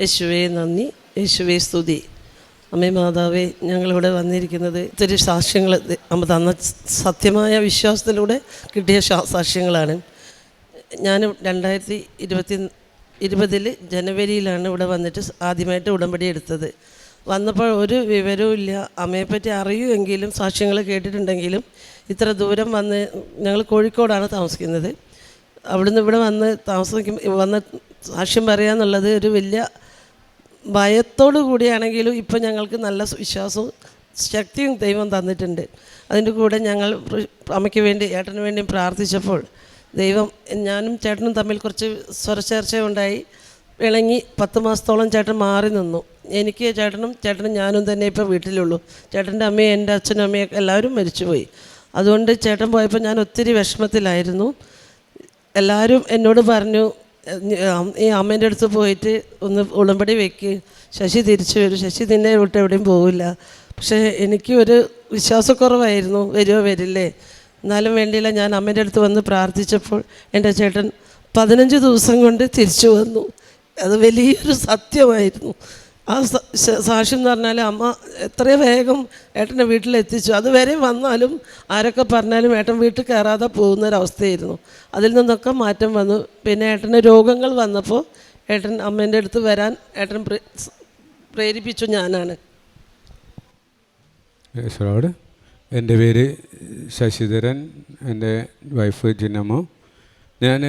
യേശുവേ നന്ദി. യേശുവേ സ്തുതി. അമ്മേ മാതാവേ ഞങ്ങളിവിടെ വന്നിരിക്കുന്നത് ഇത്തിരി സാക്ഷ്യങ്ങൾ അമ്മ തന്ന സത്യമായ വിശ്വാസത്തിലൂടെ കിട്ടിയ സാക്ഷ്യങ്ങളാണ്. ഞാൻ രണ്ടായിരത്തി ഇരുപത്തി ഇരുപതിൽ ജനുവരിയിലാണ് ഇവിടെ വന്നിട്ട് ആദ്യമായിട്ട് ഉടമ്പടി എടുത്തത്. വന്നപ്പോൾ ഒരു വിവരവും ഇല്ല. അമ്മയെപ്പറ്റി അറിയുമെങ്കിലും സാക്ഷ്യങ്ങൾ കേട്ടിട്ടുണ്ടെങ്കിലും ഇത്ര ദൂരം വന്ന് ഞങ്ങൾ കോഴിക്കോടാണ് താമസിക്കുന്നത്. അവിടുന്ന് ഇവിടെ വന്ന് താമസിക്കും വന്ന് സാക്ഷ്യം പറയാന്നുള്ളത് ഒരു വലിയ ഭയത്തോടു കൂടിയാണെങ്കിലും ഇപ്പം ഞങ്ങൾക്ക് നല്ല വിശ്വാസവും ശക്തിയും ദൈവം തന്നിട്ടുണ്ട്. അതിന്റെ കൂടെ ഞങ്ങൾ അമ്മയ്ക്ക് വേണ്ടി ഏട്ടന് വേണ്ടിയും പ്രാർത്ഥിച്ചപ്പോൾ ദൈവം ഞാനും ചേട്ടനും തമ്മിൽ കുറച്ച് സ്വരചേർച്ചയുണ്ടായി ഇണങ്ങി പത്ത് മാസത്തോളം ചേട്ടൻ മാറി നിന്നു. എനിക്ക് ചേട്ടനും ചേട്ടനും ഞാനും തന്നെ ഇപ്പോൾ വീട്ടിലുള്ളൂ. ചേട്ടന്റെ അമ്മയും എന്റെ അച്ഛനും അമ്മയും എല്ലാവരും മരിച്ചുപോയി. അതുകൊണ്ട് ചേട്ടൻ പോയപ്പോൾ ഞാൻ ഒത്തിരി വിഷമത്തിലായിരുന്നു. എല്ലാവരും എന്നോട് പറഞ്ഞു "നീ, അം- ഈ അമ്മേന്റെ അടുത്ത് പോയിട്ട് ഒന്ന് ഉളമ്പടി വെക്ക്. ശശി തിരിച്ചു വരും. ശശി നിന്നെ വിട്ട് എവിടെയും പോവില്ല. പക്ഷേ എനിക്ക് ഒരു വിശ്വാസക്കുറവായിരുന്നു. വരുമോ വരില്ലേ? എന്നാലും വേണ്ടിയില്ല. ഞാൻ അമ്മേന്റെ അടുത്ത് വന്ന് പ്രാർത്ഥിച്ചപ്പോൾ എന്റെ ചേട്ടൻ പതിനഞ്ച് ദിവസം കൊണ്ട് തിരിച്ചു വന്നു. അത് വലിയൊരു സത്യമായിരുന്നു. ആ സാക്ഷ്യം എന്ന് പറഞ്ഞാൽ അമ്മ എത്ര വേഗം ഏട്ടന്റെ വീട്ടിലെത്തിച്ചു. അതുവരെ വന്നാലും ആരൊക്കെ പറഞ്ഞാലും ഏട്ടൻ വീട്ടിൽ കയറാതെ പോകുന്നൊരവസ്ഥയായിരുന്നു. അതിൽ നിന്നൊക്കെ മാറ്റം വന്നു. പിന്നെ ഏട്ടന് രോഗങ്ങൾ വന്നപ്പോൾ ഏട്ടൻ അമ്മേന്റെ അടുത്ത് വരാൻ ഏട്ടൻ പ്രേരിപ്പിച്ചു ഞാനാണ്. എന്റെ പേര് ശശിധരൻ എന്റെ വൈഫ് ജിന്നമ്മ. ഞാൻ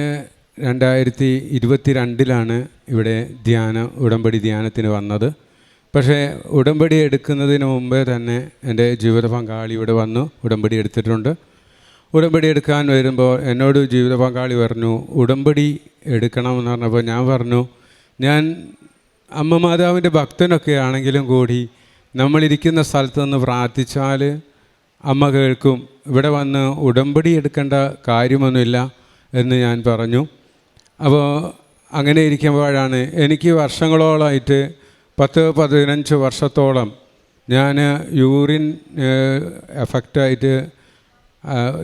രണ്ടായിരത്തി ഇരുപത്തി രണ്ടിലാണ് ഇവിടെ ധ്യാന ഉടമ്പടി ധ്യാനത്തിന് വന്നത്. പക്ഷേ ഉടമ്പടി എടുക്കുന്നതിന് മുമ്പേ തന്നെ എന്റെ ജീവിത പങ്കാളി ഇവിടെ വന്നു ഉടമ്പടി എടുത്തിട്ടുണ്ട്. ഉടമ്പടി എടുക്കാൻ വരുമ്പോൾ എന്നോട് ജീവിത പങ്കാളി പറഞ്ഞു ഉടമ്പടി എടുക്കണമെന്ന് പറഞ്ഞപ്പോൾ ഞാൻ പറഞ്ഞു ഞാൻ അമ്മ മാതാവിന്റെ ഭക്തനൊക്കെ ആണെങ്കിലും കൂടി നമ്മളിരിക്കുന്ന സ്ഥലത്ത് നിന്ന് പ്രാർത്ഥിച്ചാൽ അമ്മ കേൾക്കും. ഇവിടെ വന്ന് ഉടമ്പടി എടുക്കേണ്ട കാര്യമൊന്നുമില്ല എന്ന് ഞാൻ പറഞ്ഞു. അപ്പോൾ അങ്ങനെ ഇരിക്കുമ്പോഴാണ് എനിക്ക് വർഷങ്ങളോളമായിട്ട് പത്ത് പതിനഞ്ച് വർഷത്തോളം ഞാൻ യൂറിൻ എഫക്റ്റായിട്ട്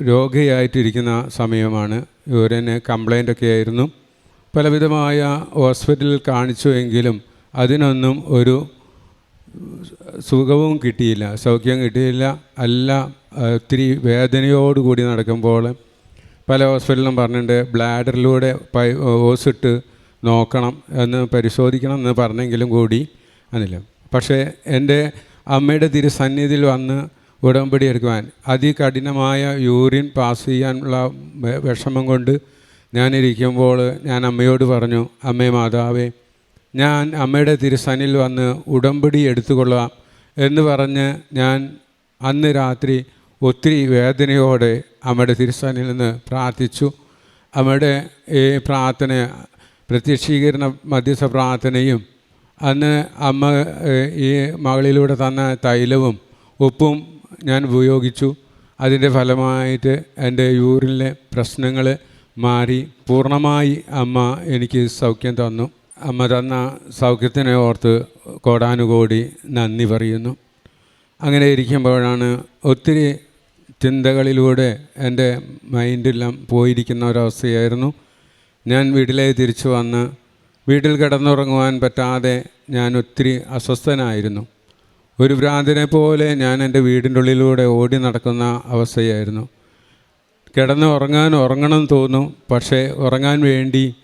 രോഗിയായിട്ടിരിക്കുന്ന സമയമാണ്. യൂറിന് കംപ്ലൈന്റൊക്കെ ആയിരുന്നു. പലവിധമായ ഹോസ്പിറ്റലിൽ കാണിച്ചു എങ്കിലും അതിനൊന്നും ഒരു സുഖവും കിട്ടിയില്ല സൗഖ്യം കിട്ടിയില്ല. അല്ല ഒത്തിരി വേദനയോടുകൂടി നടക്കുമ്പോൾ പല ഹോസ്പിറ്റലിലും പറഞ്ഞിട്ടുണ്ട് ബ്ലാഡറിലൂടെ പൈ ഓസിട്ട് നോക്കണം എന്ന് പരിശോധിക്കണം എന്ന് പറഞ്ഞെങ്കിലും കൂടി അതില്ല പക്ഷേ എന്റെ അമ്മയുടെ തിരുസന്നിധിയിൽ വന്ന് ഉടമ്പടി എടുക്കുവാൻ അതികഠിനമായ യൂറിൻ പാസ് ചെയ്യാനുള്ള വിഷമം കൊണ്ട് ഞാനിരിക്കുമ്പോൾ ഞാൻ അമ്മയോട് പറഞ്ഞു അമ്മേ മാതാവേ ഞാൻ അമ്മയുടെ തിരുസനിൽ വന്ന് ഉടമ്പടി എടുത്തുകൊള്ളാം എന്ന് പറഞ്ഞ് ഞാൻ അന്ന് രാത്രി ഒത്തിരി വേദനയോടെ അമ്മയുടെ തിരുസ്ഥാനിൽ നിന്ന് പ്രാർത്ഥിച്ചു. അമ്മയുടെ ഈ പ്രാർത്ഥന പ്രത്യക്ഷീകരണ മധ്യസ്ഥ പ്രാർത്ഥനയും അന്ന് അമ്മ ഈ മകളിലൂടെ തന്ന തൈലവും ഉപ്പും ഞാൻ ഉപയോഗിച്ചു. അതിന്റെ ഫലമായിട്ട് എന്റെ യൂറിനിലെ പ്രശ്നങ്ങൾ മാറി. പൂർണമായി അമ്മ എനിക്ക് സൗഖ്യം തന്നു. അമ്മ തന്ന സൗഖ്യത്തിനെ ഓർത്ത് കോടാനുകോടി നന്ദി പറയുന്നു. അങ്ങനെ ഇരിക്കുമ്പോഴാണ് ഒത്തിരി ചിന്തകളിലൂടെ എന്റെ മൈൻഡെല്ലാം പോയിരിക്കുന്ന ഒരവസ്ഥയായിരുന്നു. ഞാൻ വീട്ടിലേക്ക് തിരിച്ചു വന്ന് വീട്ടിൽ കിടന്നുറങ്ങുവാൻ പറ്റാതെ ഞാൻ ഒത്തിരി അസ്വസ്ഥനായിരുന്നു. ഒരു ഭ്രാന്തിനെ പോലെ ഞാൻ എന്റെ വീടിന്റെ ഉള്ളിലൂടെ ഓടി നടക്കുന്ന അവസ്ഥയായിരുന്നു. കിടന്ന് ഉറങ്ങാൻ ഉറങ്ങണം തോന്നും പക്ഷേ ഉറങ്ങാൻ വേണ്ടി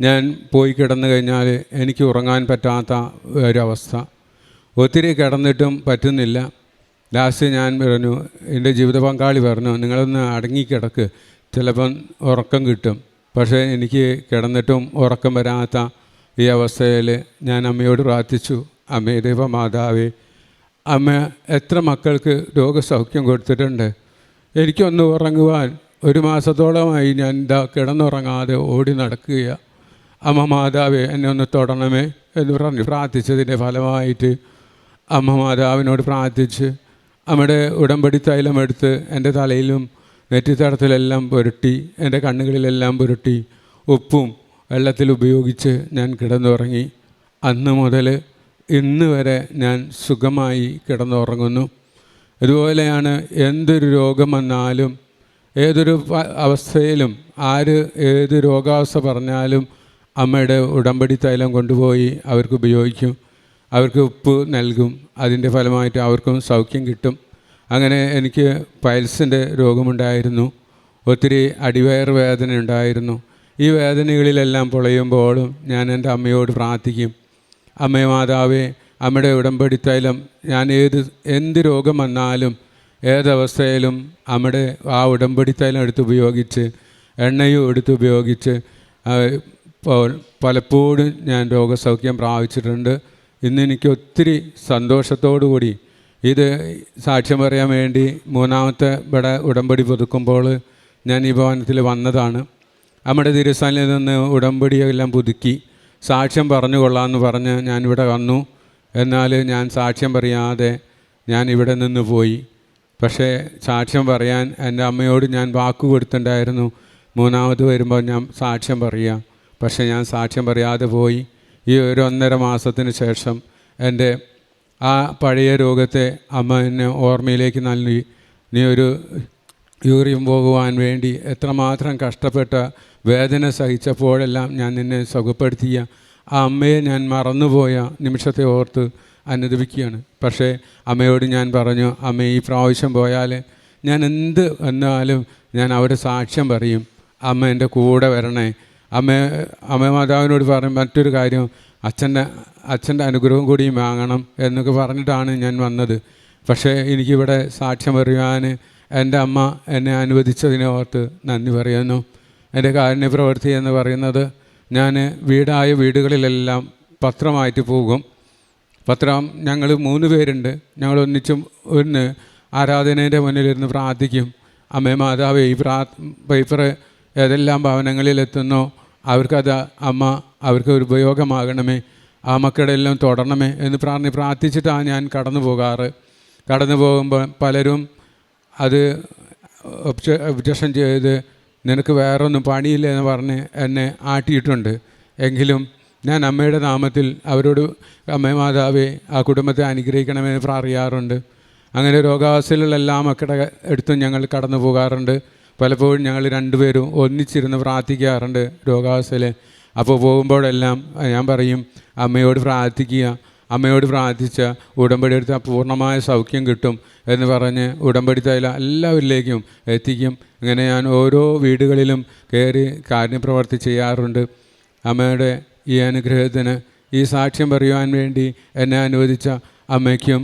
ഞാൻ പോയി കിടന്നു കഴിഞ്ഞാൽ എനിക്ക് ഉറങ്ങാൻ പറ്റാത്ത ഒരവസ്ഥ. ഒത്തിരി കിടന്നിട്ടും പറ്റുന്നില്ല. ലാസ്റ്റ് ഞാൻ പറഞ്ഞു എന്റെ ജീവിത പങ്കാളി പറഞ്ഞു നിങ്ങളൊന്ന് അടങ്ങിക്കിടക്ക്. ചിലപ്പം ഉറക്കം കിട്ടും. പക്ഷേ എനിക്ക് കിടന്നിട്ടും ഉറക്കം വരാത്ത ഈ അവസ്ഥയിൽ ഞാൻ അമ്മയോട് പ്രാർത്ഥിച്ചു. അമ്മേ ദൈവമാതാവേ അമ്മ എത്ര മക്കൾക്ക് രോഗസൗഖ്യം കൊടുത്തിട്ടുണ്ട്. എനിക്കൊന്ന് ഉറങ്ങുവാൻ ഒരു മാസത്തോളമായി ഞാൻ ഇതാ കിടന്നുറങ്ങാതെ ഓടി നടക്കുക അമ്മ മാതാവേ എന്നെ ഒന്ന് തൊടണമേ എന്ന് പറഞ്ഞു പ്രാർത്ഥിച്ചതിന്റെ ഫലമായിട്ട് അമ്മ മാതാവിനോട് പ്രാർത്ഥിച്ച് അമ്മയുടെ ഉടമ്പടി തൈലം എടുത്ത് എന്റെ തലയിലും നെറ്റിത്തടത്തിലെല്ലാം പുരട്ടി എന്റെ കണ്ണുകളിലെല്ലാം പുരട്ടി ഉപ്പും വെള്ളത്തിൽ ഉപയോഗിച്ച് ഞാൻ കിടന്നുറങ്ങി. അന്ന് മുതൽ ഇന്ന് വരെ ഞാൻ സുഖമായി കിടന്നുറങ്ങുന്നു. ഇതുപോലെയാണ് എന്തൊരു രോഗം വന്നാലും ഏതൊരു അവസ്ഥയിലും ആര് ഏത് രോഗാവസ്ഥ പറഞ്ഞാലും അമ്മയുടെ ഉടമ്പടി തൈലം കൊണ്ടുപോയി അവർക്ക് ഉപയോഗിക്കും. അവർക്ക് ഉപ്പ് നൽകും. അതിന്റെ ഫലമായിട്ട് അവർക്കും സൗഖ്യം കിട്ടും. അങ്ങനെ എനിക്ക് പൈൽസിന്റെ രോഗമുണ്ടായിരുന്നു. ഒത്തിരി അടിവയർ വേദന ഉണ്ടായിരുന്നു. ഈ വേദനകളിലെല്ലാം പൊളയുമ്പോഴും ഞാൻ എന്റെ അമ്മയോട് പ്രാർത്ഥിക്കും. അമ്മേ മാതാവേ അമ്മയുടെ ഉടമ്പടി തൈലം ഞാൻ ഏത് എന്ത് രോഗം വന്നാലും ഏതവസ്ഥയിലും അമ്മയുടെ ആ ഉടമ്പടി തൈലം എടുത്ത് ഉപയോഗിച്ച് എണ്ണയും എടുത്ത് ഉപയോഗിച്ച് പലപ്പോഴും ഞാൻ രോഗസൗഖ്യം പ്രാപിച്ചിട്ടുണ്ട്. ഇന്ന് എനിക്ക് ഒത്തിരി സന്തോഷത്തോടു കൂടി ഇത് സാക്ഷ്യം പറയാൻ വേണ്ടി മൂന്നാമത്തെ ഇവിടെ ഉടമ്പടി പുതുക്കുമ്പോൾ ഞാൻ ഈ ഭവനത്തിൽ വന്നതാണ്. നമ്മുടെ തിരുസ്ഥാനിൽ നിന്ന് ഉടമ്പടിയെല്ലാം പുതുക്കി സാക്ഷ്യം പറഞ്ഞു കൊള്ളാമെന്ന് പറഞ്ഞ് ഞാനിവിടെ വന്നു. എന്നാൽ ഞാൻ സാക്ഷ്യം പറയാതെ ഞാൻ ഇവിടെ നിന്ന് പോയി. പക്ഷേ സാക്ഷ്യം പറയാൻ എന്റെ അമ്മയോട് ഞാൻ വാക്ക് കൊടുത്തിട്ടുണ്ടായിരുന്നു. മൂന്നാമത് വരുമ്പോൾ ഞാൻ സാക്ഷ്യം പറയാം. പക്ഷേ ഞാൻ സാക്ഷ്യം പറയാതെ പോയി. ഈ ഒരു ഒന്നര മാസത്തിന് ശേഷം എന്റെ ആ പഴയ രോഗത്തെ അമ്മ എന്നെ ഓർമ്മയിലേക്ക് നൽകി. നീ ഒരു യൂറിയം പോകുവാൻ വേണ്ടി എത്രമാത്രം കഷ്ടപ്പെട്ട വേദന സഹിച്ചപ്പോഴെല്ലാം ഞാൻ നിന്നെ സുഖപ്പെടുത്തിയ. ആ അമ്മയെ ഞാൻ മറന്നുപോയ നിമിഷത്തെ ഓർത്ത് അനുദപിക്കുകയാണ്. പക്ഷേ അമ്മയോട് ഞാൻ പറഞ്ഞു അമ്മ ഈ പ്രാവശ്യം പോയാൽ ഞാൻ എന്ത് വന്നാലും ഞാൻ അവിടെ സാക്ഷ്യം പറയും. അമ്മ എന്റെ കൂടെ വരണേ. അമ്മ അമ്മ മാതാവിനോട് പറയും മറ്റൊരു കാര്യം അച്ഛന്റെ അച്ഛന്റെ അനുഗ്രഹം കൂടി വാങ്ങണം എന്നൊക്കെ പറഞ്ഞിട്ടാണ് ഞാൻ വന്നത്. പക്ഷേ എനിക്കിവിടെ സാക്ഷ്യം പറയുവാൻ എന്റെ അമ്മ എന്നെ അനുവദിച്ചതിനെ ഓർത്ത് നന്ദി പറയുന്നു. എന്റെ കാരുണ്യ പ്രവൃത്തി എന്ന് പറയുന്നത് ഞാൻ വീടായ വീടുകളിലെല്ലാം പത്രമായിട്ട് പോകും. പത്രം ഞങ്ങൾ മൂന്ന് പേരുണ്ട്. ഞങ്ങൾ ഒന്നിച്ചും ഒന്ന് ആരാധനേന്റെ മുന്നിലിരുന്ന് പ്രാർത്ഥിക്കും. അമ്മേ മാതാവേ ഈ പ്രാ പേപ്പർ ഏതെല്ലാം ഭവനങ്ങളിലെത്തുന്നോ അവർക്കത് അമ്മ അവർക്ക് ഒരു ഉപയോഗമാകണമേ ആ മക്കളുടെ എല്ലാം തുടരണമേ എന്ന് പ്രാർത്ഥി പ്രാർത്ഥിച്ചിട്ടാണ് ഞാൻ കടന്നു പോകാറ്. കടന്നു പോകുമ്പോൾ പലരും അത് ഒബ്ജ ഒബ്ജക്ഷൻ ചെയ്ത് നിനക്ക് വേറൊന്നും പണിയില്ല എന്ന് പറഞ്ഞ് എന്നെ ആട്ടിയിട്ടുണ്ട്. എങ്കിലും ഞാൻ അമ്മയുടെ നാമത്തിൽ അവരോട് അമ്മ മാതാവേ ആ കുടുംബത്തെ അനുഗ്രഹിക്കണമെന്ന് പ്രാർത്ഥിക്കാറുണ്ട് അങ്ങനെ രോഗാവസ്ഥയിലുള്ള എല്ലാ മക്കളുടെ അടുത്തും ഞങ്ങൾ കടന്നു പോകാറുണ്ട്. പലപ്പോഴും ഞങ്ങൾ രണ്ടുപേരും ഒന്നിച്ചിരുന്ന് പ്രാർത്ഥിക്കാറുണ്ട് രോഗാവസ്ഥയിൽ. അപ്പോൾ പോകുമ്പോഴെല്ലാം ഞാൻ പറയും അമ്മയോട് പ്രാർത്ഥിക്കുക അമ്മയോട് പ്രാർത്ഥിച്ച ഉടമ്പടി എടുത്താൽ പൂർണമായ സൗഖ്യം കിട്ടും എന്ന് പറഞ്ഞ് ഉടമ്പടി തൈല എല്ലാവരിലേക്കും എത്തിക്കും. ഇങ്ങനെ ഞാൻ ഓരോ വീടുകളിലും കയറി കാര്യപ്രവർത്തി ചെയ്യാറുണ്ട്. അമ്മയുടെ ഈ അനുഗ്രഹത്തിന് ഈ സാക്ഷ്യം പറയുവാൻ വേണ്ടി എന്നെ അനുവദിച്ച അമ്മയ്ക്കും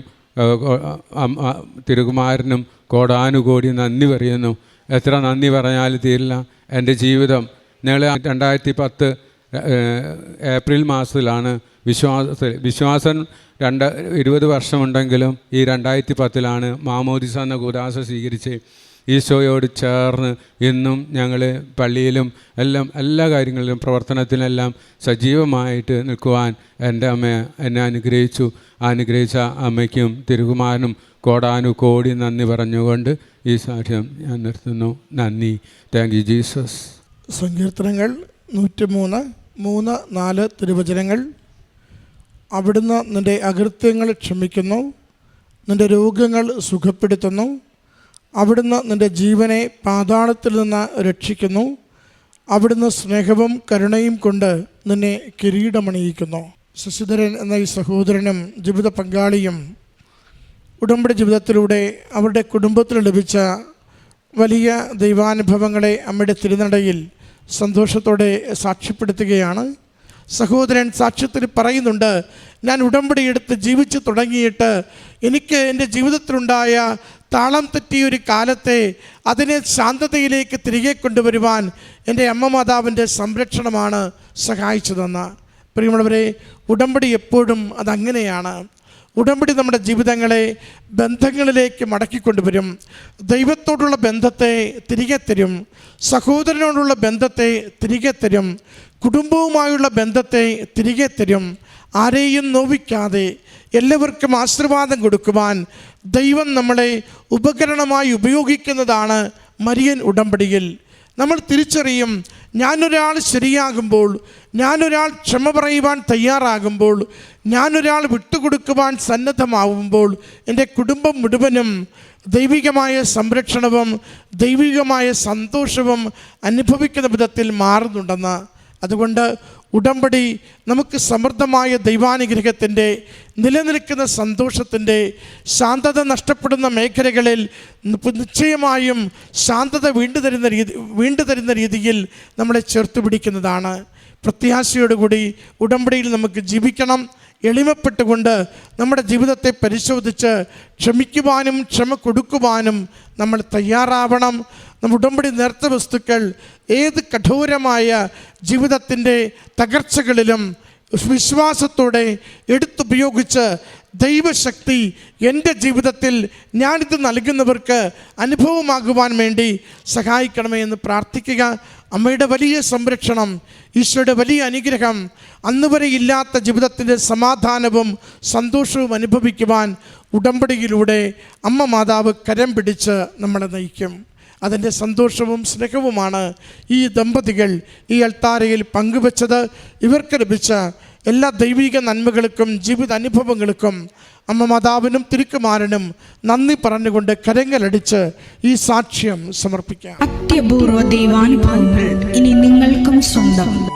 തിരുകുമാരനും കോടാനുകോടി നന്ദി പറയുന്നു. എത്ര നന്ദി പറഞ്ഞാലും തീരില്ല. എന്റെ ജീവിതം ഞങ്ങൾ രണ്ടായിരത്തി പത്ത് ഏപ്രിൽ മാസത്തിലാണ് വിശ്വാസ വിശ്വാസം രണ്ട് ഇരുപത് വർഷമുണ്ടെങ്കിലും ഈ രണ്ടായിരത്തി പത്തിലാണ് മാമോദിസ എന്ന കുദാശ സ്വീകരിച്ച് ഈശോയോട് ചേർന്ന് ഇന്നും ഞങ്ങൾ പള്ളിയിലും എല്ലാം എല്ലാ കാര്യങ്ങളിലും പ്രവർത്തനത്തിനെല്ലാം സജീവമായിട്ട് നിൽക്കുവാൻ എന്റെ അമ്മ എന്നെ അനുഗ്രഹിച്ചു. അനുഗ്രഹിച്ച അമ്മയ്ക്കും തിരുകുമാരനും കോടാനു കോടി നന്ദി പറഞ്ഞുകൊണ്ട് ഈ സാക്ഷ്യം ഞാൻ നിർത്തുന്നു. നന്ദി. താങ്ക് യു ജീസസ് സങ്കീർത്തനങ്ങൾ നൂറ്റിമൂന്ന് മൂന്ന് നാല് തിരുവചനങ്ങൾ. അവിടുന്ന് നിന്റെ അകൃത്യങ്ങൾ ക്ഷമിക്കുന്നു. നിന്റെ രോഗങ്ങൾ സുഖപ്പെടുത്തുന്നു. അവിടുന്ന് നിന്റെ ജീവനെ പാതാളത്തിൽ നിന്ന് രക്ഷിക്കുന്നു. അവിടുന്ന് സ്നേഹവും കരുണയും കൊണ്ട് നിന്നെ കിരീടമണിയിക്കുന്നു. ശശിധരൻ എന്ന ഈ സഹോദരനും ജീവിത പങ്കാളിയും ഉടമ്പടി ജീവിതത്തിലൂടെ അവരുടെ കുടുംബത്തിൽ ലഭിച്ച വലിയ ദൈവാനുഭവങ്ങളെ അമ്മയുടെ തിരുനടയിൽ സന്തോഷത്തോടെ സാക്ഷ്യപ്പെടുത്തുകയാണ്. സഹോദരൻ സാക്ഷ്യത്തിൽ പറയുന്നുണ്ട് ഞാൻ ഉടമ്പടി എടുത്ത് ജീവിച്ചു തുടങ്ങിയിട്ട് എനിക്ക് എന്റെ ജീവിതത്തിലുണ്ടായ താളം തെറ്റിയ ഒരു കാലത്തെ അതിനെ ശാന്തതയിലേക്ക് തിരികെ കൊണ്ടുവരുവാൻ എന്റെ അമ്മ മാതാവിന്റെ സംരക്ഷണമാണ് സഹായിച്ചതെന്ന്. പ്രിയമുള്ളവരെ ഉടമ്പടി എപ്പോഴും അതങ്ങനെയാണ്. ഉടമ്പടി നമ്മുടെ ജീവിതങ്ങളെ ബന്ധങ്ങളിലേക്ക് മടക്കിക്കൊണ്ടുവരും. ദൈവത്തോടുള്ള ബന്ധത്തെ തിരികെ തരും. സഹോദരനോടുള്ള ബന്ധത്തെ തിരികെ തരും. കുടുംബവുമായുള്ള ബന്ധത്തെ തിരികെ തരും. ആരെയും നോവിക്കാതെ എല്ലാവർക്കും ആശീർവാദം കൊടുക്കുവാൻ ദൈവം നമ്മളെ ഉപകരണമായി ഉപയോഗിക്കുന്നതാണ് മരിയൻ ഉടമ്പടിയിൽ. നമ്മൾ തിരിച്ചറിയും ഞാനൊരാൾ ശരിയാകുമ്പോൾ ഞാനൊരാൾ ക്ഷമ പറയുവാൻ തയ്യാറാകുമ്പോൾ ഞാനൊരാൾ വിട്ടുകൊടുക്കുവാൻ സന്നദ്ധമാവുമ്പോൾ എന്റെ കുടുംബം മുഴുവനും ദൈവികമായ സംരക്ഷണവും ദൈവികമായ സന്തോഷവും അനുഭവിക്കുന്ന വിധത്തിൽ മാറുന്നുണ്ടെന്ന്. അതുകൊണ്ട് ഉടമ്പടി നമുക്ക് സമൃദ്ധമായ ദൈവാനുഗ്രഹത്തിന്റെ നിലനിൽക്കുന്ന സന്തോഷത്തിന്റെ ശാന്തത നഷ്ടപ്പെടുന്ന മേഖലകളിൽ നിശ്ചയമായും ശാന്തത വീണ്ടു തരുന്ന രീതി വീണ്ടു തരുന്ന രീതിയിൽ നമ്മളെ ചേർത്ത് പിടിക്കുന്നതാണ്. പ്രത്യാശയോടുകൂടി ഉടമ്പടിയിൽ നമുക്ക് ജീവിക്കണം. എളിമപ്പെട്ടുകൊണ്ട് നമ്മുടെ ജീവിതത്തെ പരിശോധിച്ച് ക്ഷമിക്കുവാനും ക്ഷമ കൊടുക്കുവാനും നമ്മൾ തയ്യാറാവണം. നമ്മുടെ ഉടമ്പടി നേർത്ത വസ്തുക്കൾ ഏത് കഠോരമായ ജീവിതത്തിന്റെ തകർച്ചകളിലും വിശ്വാസത്തോടെ എടുത്തുപയോഗിച്ച് ദൈവശക്തി എന്റെ ജീവിതത്തിൽ ഞാനിത് നൽകുന്നവർക്ക് അനുഭവമാകുവാൻ വേണ്ടി സഹായിക്കണമേ എന്ന് പ്രാർത്ഥിക്കുക. അമ്മയുടെ വലിയ സംരക്ഷണം ഈശോയുടെ വലിയ അനുഗ്രഹം അന്ന് വരെ ഇല്ലാത്ത ജീവിതത്തിന്റെ സമാധാനവും സന്തോഷവും അനുഭവിക്കുവാൻ ഉടമ്പടിയിലൂടെ അമ്മ മാതാവ് കരം പിടിച്ച് നമ്മളെ നയിക്കും. അതിന്റെ സന്തോഷവും സ്നേഹവുമാണ് ഈ ദമ്പതികൾ ഈ അൾത്താരയിൽ പങ്കുവച്ചത്. ഇവർക്ക് ലഭിച്ച എല്ലാ ദൈവിക നന്മകൾക്കും ജീവിത അനുഭവങ്ങൾക്കും അമ്മ മാതാവിനും തിരുക്കുമാരനും നന്ദി പറഞ്ഞുകൊണ്ട് കരങ്ങലടിച്ച് ഈ സാക്ഷ്യം സമർപ്പിക്കാം. അത്യപൂർവ ദൈവാനുഭവങ്ങൾ ഇനി നിങ്ങൾക്കും സ്വന്തം.